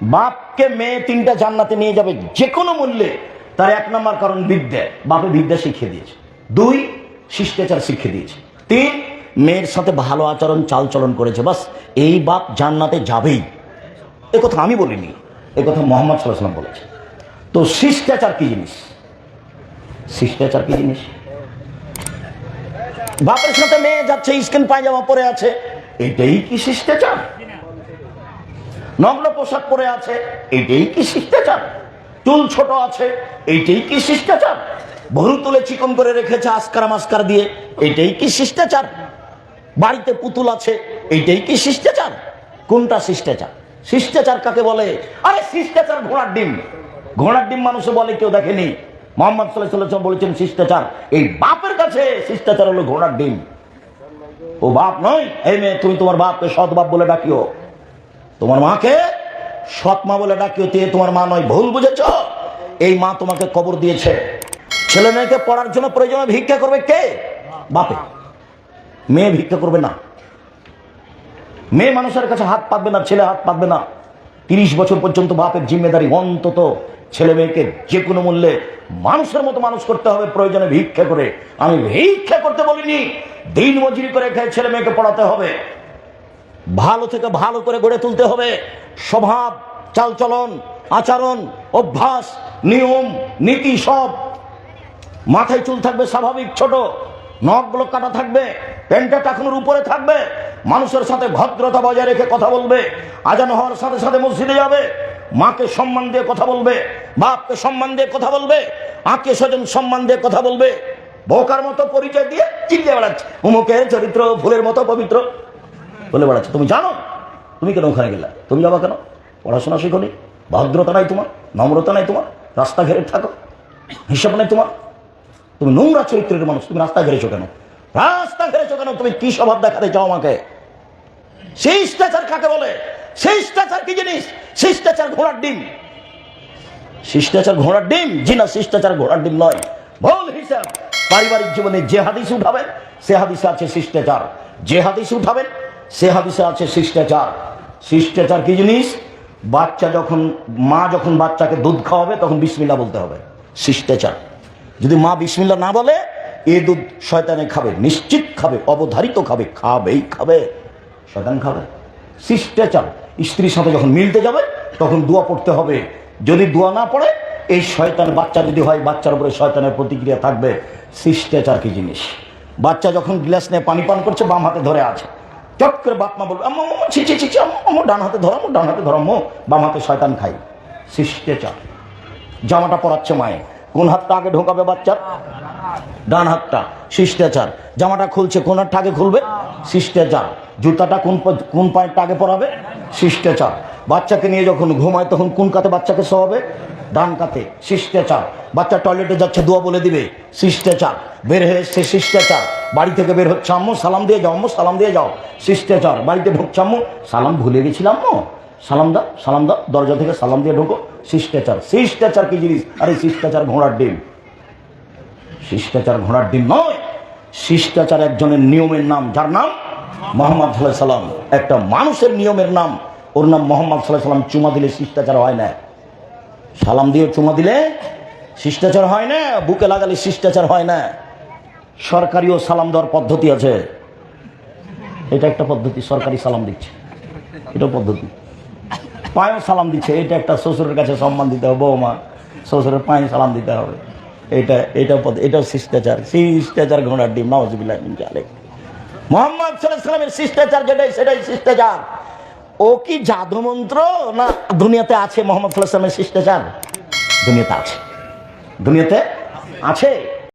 বাপকে মেয়ে তিনটা জান্নাতে নিয়ে যাবে যে কোনো মূল্যে, তার এক নম্বর কারণ বিদ্যা। বাপে বিদ্যা শিখিয়ে দিয়েছে। দুই, শিষ্টাচার শিখিয়ে দিয়েছে। তিন, মেয়ের সাথে ভালো আচরণ, চালচলন করেছে। বাস, এই বাপ জান্নাতে যাবেই। এ কথা আমি বলিনি, এ কথা মোহাম্মদ সাল্লাহ বলেছে। তো শিষ্টাচার কি জিনিস? শিষ্টাচার কি জিনিস? বাপের সাথে মেয়ে যাচ্ছে স্কিন পায়জামা পরে আছে, এটাই কি শিষ্টাচার? নগ্ন পোশাক পরে আছে, এটাই কি শিষ্টাচার? চুল ছোট আছে এইটাই কি শিষ্টাচার? ভুল তুলে চিকন করে রেখেছে আসকার মাস্কার দিয়ে, এটাই কি শিষ্টাচার? বাড়িতে পুতুল আছে এইটাই কি শিষ্টাচার? কোনটা শিষ্টাচার? শিষ্টাচার কাকে বলে? আরে শিষ্টাচার ঘোড়ার ডিম। ঘোড়ার ডিম মানুষে বলে, কেউ দেখেনি? মোহাম্মদ সাল্লাহ বলেছেন শিষ্টাচার। এই বাপের কাছে শিষ্টাচার হলো ঘোড়ার ডিম। ও বাপ নয়, এই মেয়ে, তুমি তোমার বাপকে সৎ বাপ বলে ডাকিও। তোমার মাকে সৎ মা বলে ডাকিও, তে তোমার মা নয়, ভুল বুঝেছ? এই মা তোমাকে কবর দিয়েছে। ছেলে মেয়েকে পড়ার জন্য প্রয়োজনে ভিক্ষা করবে কে? বাপে। মেয়ে ভিক্ষা করবে না। মেয়ে মানুষের কাছে হাত পাতবে না, ছেলে হাত পাতবে না। তিরিশ বছর পর্যন্ত বাপের জিম্মেদারি অন্তত ছেলে মেয়েকে যে কোনো মূল্যে মানুষের মতো মানুষ করতে হবে, প্রয়োজনে ভিক্ষা করে। আমি ভিক্ষা করতে বলিনি। দিন মজুরি করে খেয়ে ছেলে মেয়েকে পড়াতে হবে। ভালো থেকে ভালো করে গড়ে তুলতে হবে। স্বভাব, চালচলন, আচরণ, অভ্যাস, নিয়ম, নীতি সব মাথায় চুল থাকবে স্বাভাবিক, ছোট। নখগুলো কাটা থাকবে, প্যান্টটা টাকানোর উপরে থাকবে। মানুষের সাথে ভদ্রতা বজায় রেখে কথা বলবে। আজান হওয়ার সাথে সাথে মসজিদে যাবে। মাকে সম্মান দিয়ে কথা বলবে। বাপকে সম্মান দিয়ে কথা বলবে। আত্মীয় স্বজন সম্মান দিয়ে কথা বলবে। বোকার মতো পরিচয় দিয়ে চিল্লিয়ে বেড়াচ্ছে। উমুকের চরিত্র, ফুলের মতো পবিত্র। বলে বেড়াচ্ছে, তুমি জানো? তুমি কেন ওখানে গেলে? তুমি যাবা কেন? পড়াশোনা শিখনি ভদ্রতা নাই তোমার? নম্রতা নাই তোমার? রাস্তা ঘেরে থাকো? হিসাব নাই তোমার? তুমি নোংরা চরিত্রের মানুষ, তুমি রাস্তা ঘেরেছো কেন? রাস্তা ঘেরেছো কেন? তুমি কি স্বভাব দেখাতে চাও আমাকে? শিষ্টাচার কাকে বলে? শিষ্টাচার কি জিনিস? শিষ্টাচার ঘোড়ার ডিম। শিষ্টাচার ঘোড়ার ডিম? জি না, শিষ্টাচার ঘোড়ার ডিম নয়। ভুল হিসাব। পারিবারিক জীবনে যে হাদিস উঠাবেন, সে হাদিসে আছে শিষ্টাচার। যে হাদিস উঠাবেন সে হাদিসে আছে শিষ্টাচার। শিষ্টাচার কি জিনিস? বাচ্চা যখন, মা যখন বাচ্চাকে দুধ খাওয়াবে, তখন বিসমিল্লা বলতে হবে। শিষ্টাচার। যদি মা বিসমিল্লা না বলে, এ দুধ শয়তানে খাবে, নিশ্চিত খাবে, অবধারিত খাবে, খাবেই খাবে। শয়তান খাবে। শিষ্টাচার। স্ত্রীর সাথে যখন মিলতে যাবে, তখন দোয়া পড়তে হবে। যদি দোয়া না পড়ে, এই শয়তান বাচ্চা যদি হয়, বাচ্চার উপরে শয়তানের প্রতিক্রিয়া থাকবে। শিষ্টাচার কি জিনিস? বাচ্চা যখন গ্লাস নিয়ে পানি পান করছে, বাম হাতে ধরে আছে। চট করে বাপ মা বলবে আম্মা ছি ছি ছি আম্মা, ডান হাতে ধরো আমার ডান হাতে ধরো মো বাম হাতে শয়তান খাই। শিষ্টাচার জামাটা পরাচ্ছে মায়ে কোন হাতটা আগে ঢোকাবে বাচ্চার? ডান হাতটা শিষ্টাচার। জামাটা খুলছে কোন হাতটা আগে খুলবে? শিষ্টাচার। জুতাটা কোন কোন পায়েরটা আগে পরাবে? শিষ্টাচার। বাচ্চাকে নিয়ে যখন ঘুমায়, তখন কোন কাতে বাচ্চাকে শোয়াবে? ডান কাতে, শিষ্টাচার। বাচ্চা টয়লেটে যাচ্ছে, দোয়া বলে দিবে, শিষ্টাচার। বের হয়ে এসছে, শিষ্টাচার। বাড়ি থেকে বের হচ্ছে, আম্মু, সালাম দিয়ে যাও, আম্মু, সালাম দিয়ে যাও। শিষ্টাচার। বাড়িতে ঢুকছে, আম্মু, সালাম ভুলে গেছিলাম আম্মু। সালাম দাও সালাম দাও, দরজা থেকে সালাম দিয়ে ঢুকো। শিষ্টাচার। শিষ্টাচার কি জিনিস? আরে, শিষ্টাচার ঘোড়ার ডিম। শিষ্টাচার ঘোড়ার ডিম নয়। শিষ্টাচার একজনের নিয়মের নাম, যার নাম? মোহাম্মদ সাল্লাম একটা মানুষের নিয়মের নাম ওর নাম মোহাম্মদ সাল্লাহ সাল্লাম চুমা দিলে শিষ্টাচার হয় না। সালাম দিয়ে চুমা দিলে শিষ্টাচার হয় না, বুকে লাগালে শিষ্টাচার হয় না। সরকারিও সালাম দেওয়ার পদ্ধতি আছে। এটা একটা পদ্ধতি, সরকারি সালাম দিচ্ছে। এটা পদ্ধতি। পায়েও সালাম দিচ্ছে, এটা একটা শ্বশুরের কাছে সম্মান দিতে হবে, বৌমা। শ্বশুরের পায়ে সালাম দিতে হবে। এটা এটা এটাও শিষ্টাচার। শিষ্টাচার ঘোড়ার ডিম জালিক মোহাম্মদ সাল্লামের শিষ্টাচার যেটাই, সেটাই শিষ্টাচার। ও কি জাদু মন্ত্র না দুনিয়াতে আছে মোহাম্মদ সাল্লামের শিষ্টাচার? দুনিয়াতে আছে। দুনিয়াতে আছে?